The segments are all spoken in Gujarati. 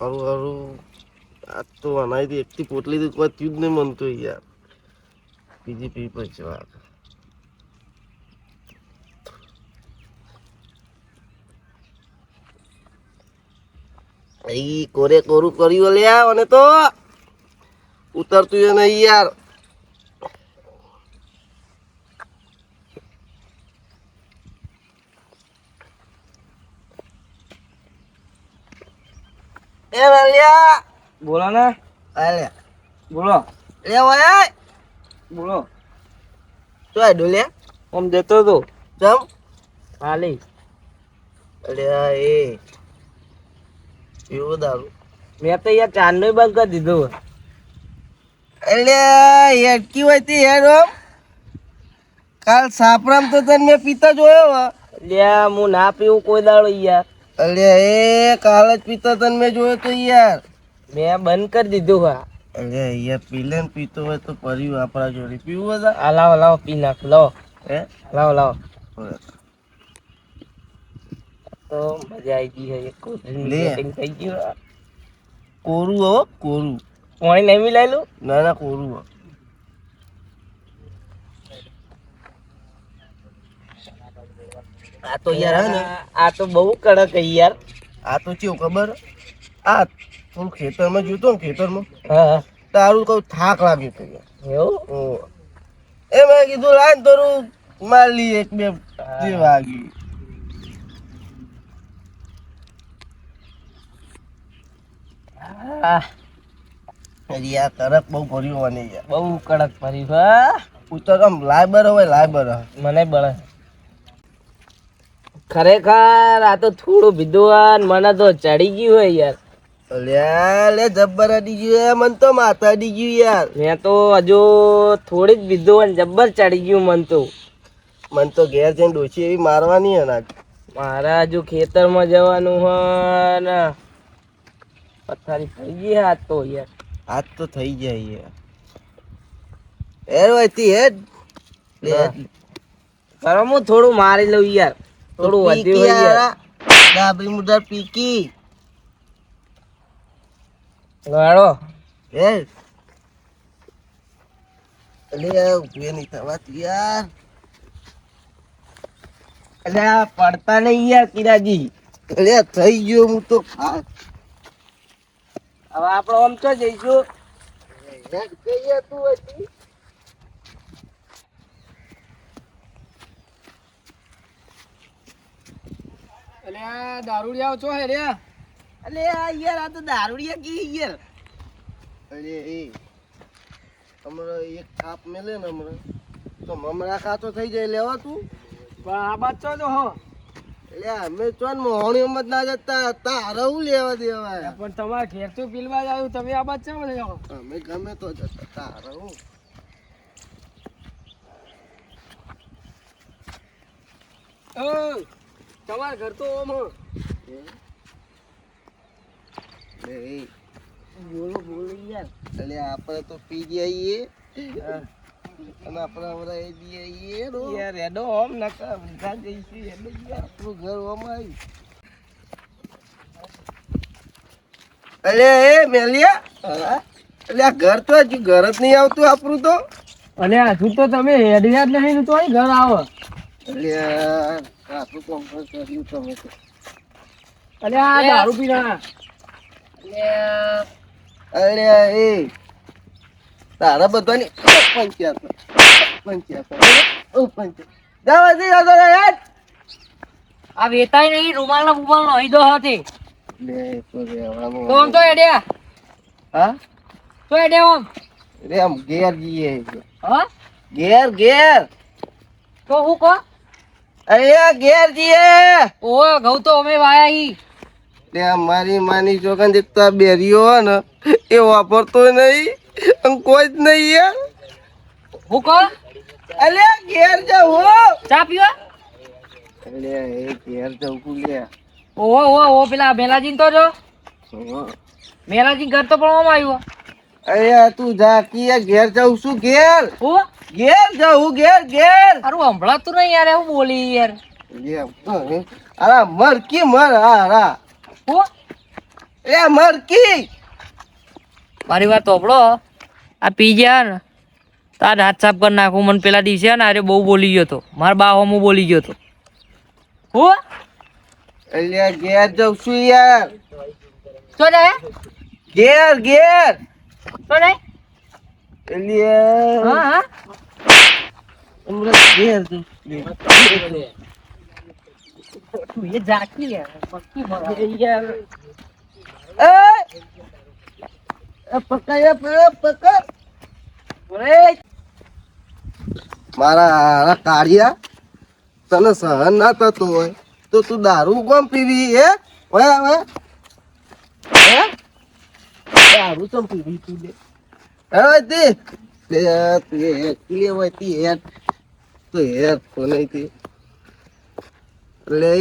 અરું અરું, આ તો અનાયથી એકથી પોટલી તો કોઈ થયું જ નહીં મનતું યાર. બીજી પી પછી વાત કોરે કોરું કર્યું લ્યા, અને તો ઉતરતું નહીં યાર. એ વાલિયા. બોલો ને. આલે બોલો. લે ઓય બોલો. તો આડો લે આમ જતો તો. જમ. ખાલી આ એ. પીવો દારૂ. મેં તો યાર ચાંદનો બંધ કરી દીધું એટલે હેડકી હોય તે હેડ હો. કાલ સાપરામ તો તને મેં પીતા જોયો લ્યા હું ના પીવું કોઈ દાડો યાર. અલે એ કાલ જ પીતા તને મેં જોયો તો યાર. મેં બંધ કરી દીધું હા. અલ્યા યાર પીલે ને પીતો હોય તો પર્યું આપણા જોડે. પીવું હતા આ લાવો લાવો પી નાખ લાવો. હે? લાવો લાવો. તો મજા આવી ગઈ લે. setting થઈ ગયું કોરું હો કોરું. પાણી નહીં મિલાયેલું? ના ના કોરું હો. આ તો યાર હે ને આ તો બહુ કડક યાર. આ તો ચેવું ખબર? આ થોડું ખેતરમાં જોતો ને ખેતરમાં હા તારું કઉ થાક લાગ્યું તો એવું? એ મેં કીધું લાઈન તારું માર એક બે વાગી. હજી આ બહુ ભર્યું બહુ કડક ફરી હા. ઉતર આમ લાયબર હોય લાયબર મને બળે. ખરેખર આ તો થોડું વિદ્વાન મને તો ચડી ગયું હોય યાર. લે જબ્બર અડી ગયું મન તો માથા અડી ગયું યાર. મેં તો હજુ થોડીક વિદ્વાન જબ્બર ચડી ગયું મન તો. મન તો ઘેર જઈને ડોસી એવી મારવાની હે મારા હજુ ખેતરમાં જવાનું હોય ને પથારી થઈ ગઈ હાથ તો યાર. હાથ તો થઈ જાય યાર. હેર વહીતી હેડ. કરો હું થોડું મારી લઉં યાર. થોડું વધ્યું હોય યાર ડાબરી મુદર પીકી ગાળો હેડ અલે ઊભી નહીં થવાતી યાર. એટલે પડતા નહીં યાર કિરાજી. અલે થઈ ગયો હું તો હવે આપણે આમ તો જઈશું. તું હતી આ દારૂડિયા છો હે રે. અલે આ યાર આ તો દારૂડિયા કી યાર. અરે એ હમણાં એક થાપ મેલે ને હમણાં. તો મમરા ખાતો થઈ જાય લેવા તું. પણ આ બાદ છો તો હો. એટલે અમે ચોન મોહણી મત ના જતા તારા હું લેવા દેવા પણ તમારે ઘેર તો પીલવા જ આવ્યું તમે આ બાદ ચા મને જાઓ અમે ગમે તો જતા તારા હું. તમારા ઘર તો ઓમ બોલો બોલો યાર. એટલે આપણે તો પી જઈએ અને આપણે હમણાં એ બી આવીએ રો યાર એડો ઓમ નકા ઊંઘા જઈશું એડો યાર. આપણું ઘર ઓમ આવ્યું અલે એ મેલિયા. એટલે આ ઘર તો હજુ ઘર જ નહીં આવતું આપણું તો. અને હજુ તો તમે હેડ્યા જ નહીં તો ઘર આવો. આ દારૂ પીના. અરે એ. તારા બધાની પંચાયત પંચાયત પંચાયત જાવ હજી જાવ તો યાર આ વેતાય નહીં રૂમાલ ના બુમાલ નો હઈદો હતી તો એડ્યા હા? તો એડ્યા ઓમ રે આમ ઘેર જઈએ હા? ઘેર ઘેર. તો હું કહો? અરે ઘેર જઈએ ઓ ઘઉં તો અમે વાયા હી. તે મારી માની ચોકન દેખતા બેરીઓ ને એ વાપરતો નહીં અને કોઈ જ નહીં યાર હું કહો? અલે ઘેર જાવ હો. ચા પીવા? અલે એ ઘેર જાવ કુ લે. ઓહો ઓહો ઓ પેલા મેલાજીન તો જો. મેલાજીન ઘર તો પણ આવ્યો. અરે તું જા કી ઘેર જાઉં છું ઘેર. હું? ઘેર જાઉં ઘેર ઘેર. અરે સંભળાતું નહીં યાર એવું બોલી યાર. અરે મર કી મર હા હા હું? એ મરકી. મારી વાત ઓપડો આ પી ગયા ને તાર હાથ સાફ કરી નાખું. મને પેલા દિવસે ને અરે બહુ બોલી ગયો તો મારા બા હું બોલી ગયો તો હું? એટલે ઘેર જઉં છું યાર. તો ને ઘેર ઘેર. તો ને અલ્યા હા હા. મરે યાર એ! એ પકડ એ પકડ, પકડ. ઓરે! મારા કાઢિયા તને સહન ના થતું હોય તો તું દારૂ કોમ પીવી હે? હવે. ઓય દારૂ ચમ પીવી તું લે? હવે તે તે તું હેત હોય તે હેત તો હેત તો. નહીં એટલે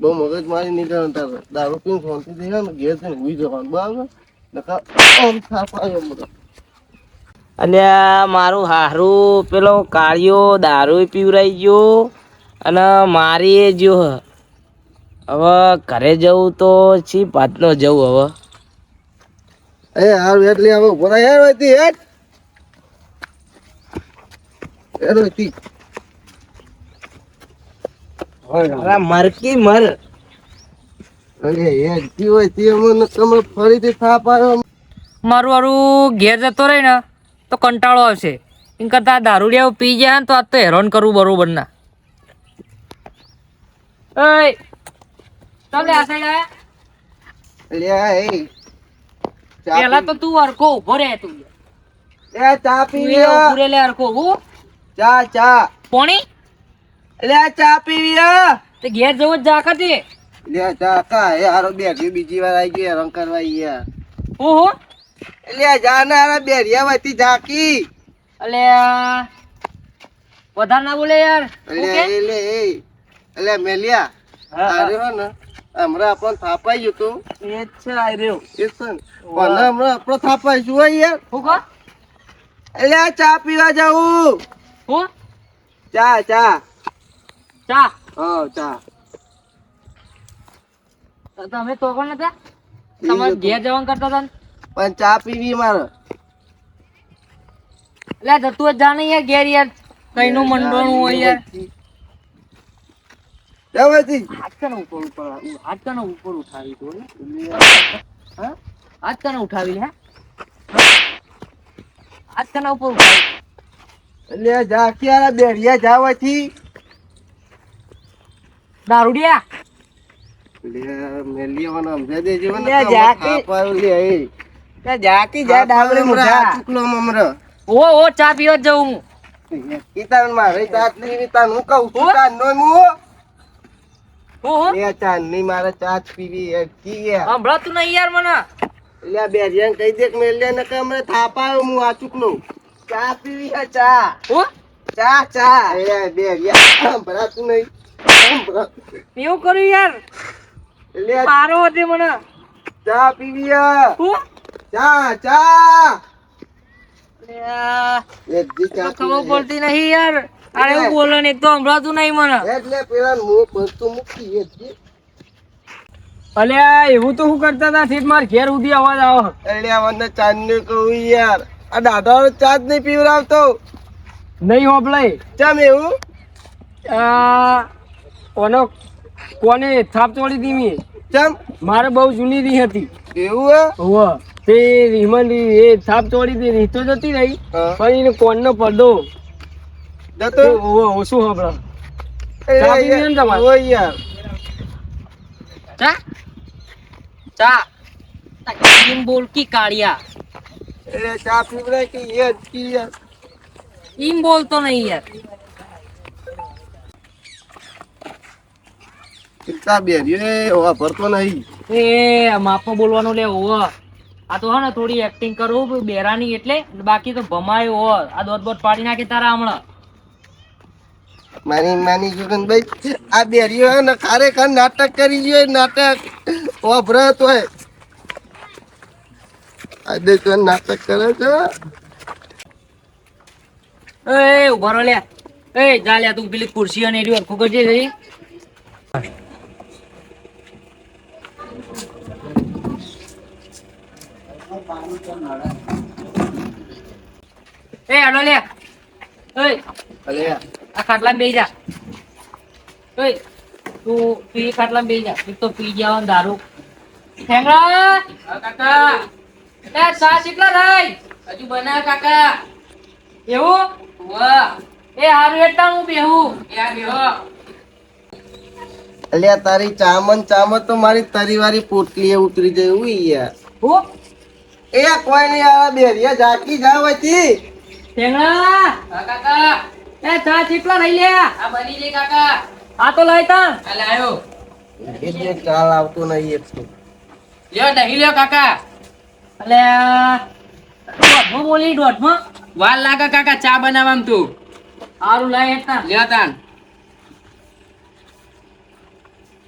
બહુ મગજ મારી નીકળવાનું તારે. દારૂ પીને શાંતિ થઈ ને ઘેર જઈને હુઈ જવાનું બરાબર? નકર આમ થાપાયો બધો અલ્યા મારું હારું પેલો કાળિયો દારૂ પીવરાઈ ગયો અને મારી જો હવે ઘરે જવું તો છી પાતનો જવું હવે? એ હારું એટલે હવે ઊભો હોયતી મરકી મર. અરે હેડ તી હોય તી અમને તમે ફરીથી થાપ આવ્યો મારું વારું ઘેર જતો રહે ને તો કંટાળો આવશે. એમ કરતા આ પી ગયા ને તો આજ તો હેરાન કરવું બરોબર ના. એય ચાલ આ સાઈડ આયા એ ચા પેલા તો તું હરખો ઊભો રહે તું. એ ચા પી ઊભો લે હરખો હું? ચા ચા કોણી આ ચા પીવી. તે ઘેર જવું જ જા કરતી લે ચા કા યાર બેઠી બીજી વાર આવી ગઈ રંગ કરવા યાર ઓહો લે એટલે આ જાને હારા બેરિયા વતી ઝાકી. અલે વધારે ના બોલે યાર. હું એટલે કે? એ એટલે મેલિયા હા. આર્યો ને હમણાં આપણને થાપાઈ ગયું તું. એ જ છે આ રહ્યો એ છે પણ હમણાં આપણો થાપાઈ શું હોય યાર. હું? એટલે આ ચા પીવા જાવું હું ચા ચા ચા હા ચા તો તમે તો કોણ હતા તમારે ઘેર જવાનું કરતા હતા ને? પણ ચા પીવી મારે લે જતું જ જાણે યાર ઘેર યાર કઈનું મંડોણું હોય યાર જવાથી હાથ કને ઉપર ઉપર હાથ કને ઉપર ઉઠાવી તો હા હાથ કને ઉઠાવી હે હાથ કને ઉપર ઉઠાવી એટલે આ ઝાકી બેરિયા જાવાથી દારૂડિયા. સમજાઈ દેજો ને લે જાકી જા ડાબરે હમણાં ઓ ઓ ચા પીવા જ હું. ઈ તાન મારે ચાટ નહીં તાન હું કહું છું હો? નોય મું. હું. હું ચા નહીં મારે ચા પીવી એ કી યાર. તું નહીં યાર મને. એટલે આ બેરિયાને કહી દે કે મેલિયા ને કે હમણાં થાપાયો હું આ ચૂકલો. ચા પીવી હે ચા. હું? ચા ચા. એ બે યાર ભરાતું નહીં. પીવું કર્યું યાર. એટલે મારો હતી મને. ચા પીવી હે હું? ચા ચા. ખબર પડતી નહીં યાર. અરે એવું બોલો ને એક તો સંભળાતું નહીં મને. એટલે પેલા પડતું મૂકી અલ્યા એવું તો શું કરતા હતા સીટ માર ઘેર સુધી અવાજ આવો. અલ્યા મને ચાંદ ને કહું યાર. આ દાદા ચા જ નહીં પીવડાવતો. નહીં હોભલાય ચમ એવું? આ ઓનો કોને થાપ તોડી દીધી? ચમ મારે બહુ જૂની રી હતી. એવું હે? તે રીમન એ થાપ તોડી દી રીતો જતી રહી. પણ એને કોનનો પડદો. જતો? હોવ ઓછું એ ચા પીવી ને તમારે? હોય યાર ચા? ચા. એમ બોલ કી કાળિયા. એટલે ચા પીવડાય કે એ જ કી યાર એમ બોલતો નહીં યાર. ચા બેરી એ વાપરતો નહીં. એ માફમાં બોલવાનું લે ઓવ. આ તો હે ને થોડી એક્ટિંગ કરું બેરાની એટલે બાકી તો ભમાય હો આ દોટ બોટ પાડી નાખે તારા હમણાં. મારી માની જુગનભાઈ આ બેરીઓ ને ખરેખર નાટક કરી જોઈએ નાટક. વાપરત હોય. આ દેશો નાટક કરે છે એ ઊભા રહો લે એ જા લે તું પેલી ખુરશી અને એરી હરખું કરજે જઈ એ હાલો લે ઓય અલે આ ખાટલા બેસી જા ઓય તું તું એ ખાટલા બેસી જા એક તો પી જાવ ને દારૂ ઠેંગડા કાકા લે સા કેટલા રહી. હજુ બના કાકા. એવું વાહ. એ હારું એટલા હું બેહું. યા બેહો. અલ્યા તારી ચામન ચામન તો મારી તરીવારી પોટલીએ ઉતરી જાય એવું યાર. હું. એ કોઈ નહીં આવે બેરિયા જાકી જાવ હતી હા કાકા. એ ચા કેટલા રહી લે. આ બની લે કાકા. આ તો લાય તા આ લાયો. એટલે ચાલ આવતો નહીં એક તો. લ્યો દહીં લ્યો કાકા. અલે દોઢમાં બોલી દોઢમાં વાર લાગે કાકા ચા બનાવવામાં તું? સારું લાય હેતા લ્યો તાન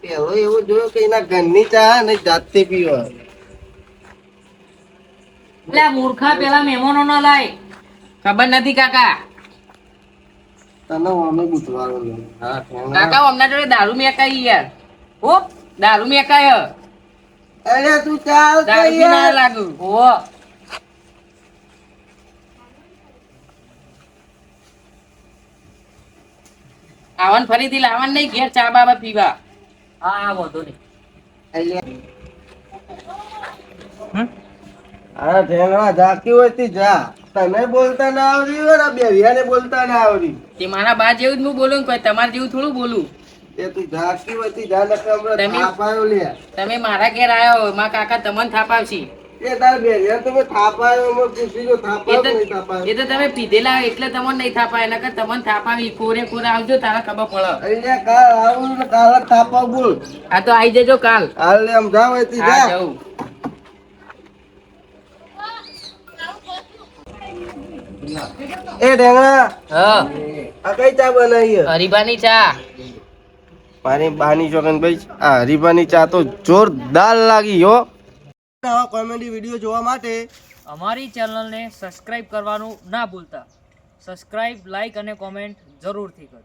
પેલો એવો જોયો કે એના ઘરની ચા ને જાતે પીવા. એટલે મૂર્ખા પેલા મહેમાનો ના લાય. ખબર નથી કાકા? તને અમે હા કાકા અમના જોડે દારૂ મેકાઈ યાર. હો? દારૂ મેકાય. અરે તું ચાલ યાર લાગુ. ઓ આવન ફરીથી લાવન નહીં ઘેર ચા બાબા પીવા. હા હા વાંધો નહીં. અરે ઢેંગણા જાકી હોય તી જા. તને બોલતા ના આવડી હોય ને બેરિયાને બોલતા ના આવડી. તે મારા બા જેવું જ હું બોલું ને કોઈ તમારે જેવું થોડું બોલું. તમે- મારા ઘેર આવ્યો મારા કાકા તમને થાપ એ તો મેં થાપ આવ્યો મેં પૂછી જો થાપ એ આવ્યો તો કે નહીં થાપ આવ્યો એ તો તમે પીધેલા એટલે તમને નહીં થાપાય નકર તમને થાપાવી કોરે કોરે આવજો તારા ખબર પડે. કાલ આવું બોલ. આ તો જજો કાલ. હાલ લે આમ જાવ હોય તી હા જવું એ હા. આ કઈ ચા બનાવી? હરીબાની ચા. મારી બાની ચોકન ભાઈ? આ હરીબાની ચા તો જોરદાર લાગી હો. આવા કોમેડી વીડિયો જોવા માટે અમારી ચેનલને સબસ્ક્રાઇબ કરવાનું ના ભૂલતા. સબસ્ક્રાઇબ લાઈક અને કોમેન્ટ જરૂરથી કરો.